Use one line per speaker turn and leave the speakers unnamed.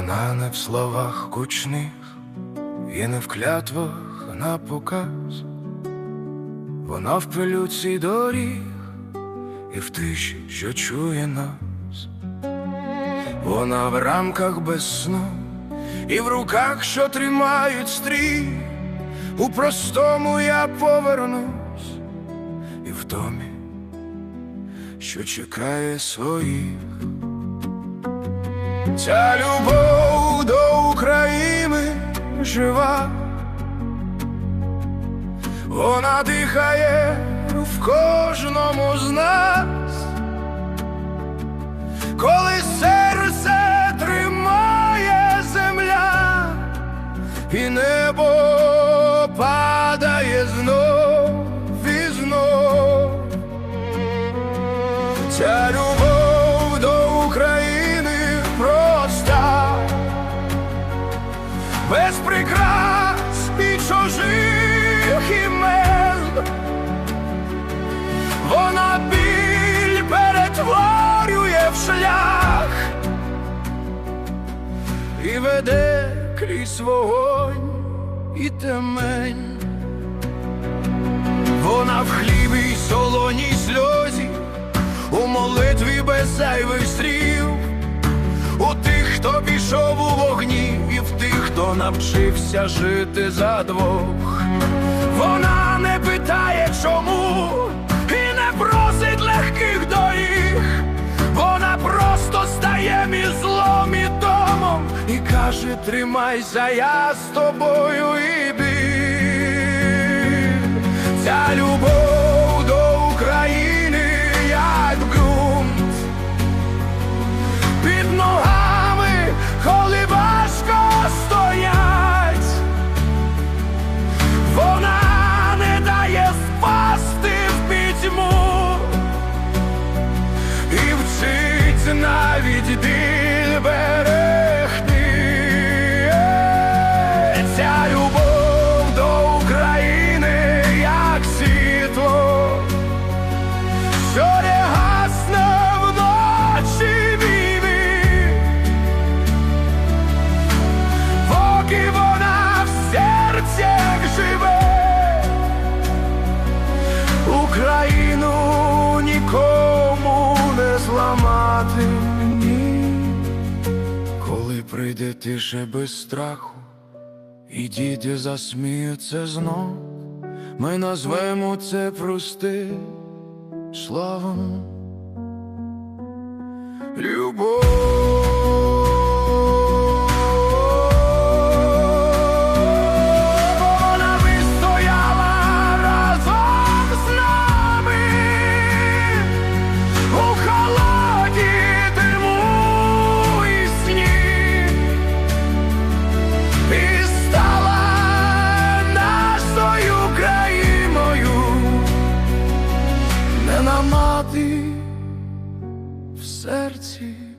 Вона не в словах гучних, і не в клятвах на показ, вона в пилюці доріг і в тиші, що чує нас, вона в рамках без сну, і в руках, що тримають стрій, у простому я повернусь, і в домі, що чекає своїх. Ця любов до України жива, вона дихає в кожному з нас, веде крізь вогонь і темень. Вона в хлібі й солоній сльозі, у молитві без зайвих слів, у тих, хто пішов у вогні, і в тих, хто навчився жити за двох. Вона не питає, чому, тримайся, я з тобою і біль. Ця любов до України, як ґрунт. Під ногами, коли важко стоять, вона не дає спасти в пітьму. І вчить навіть біль Ця любов до України, як світло, що не гасне вночі війни, поки вона в серцях живе, Україну нікому не зламати. Коли прийде тише без страху, і діти засміються знов, ми назвемо це прости словом. Любов. Не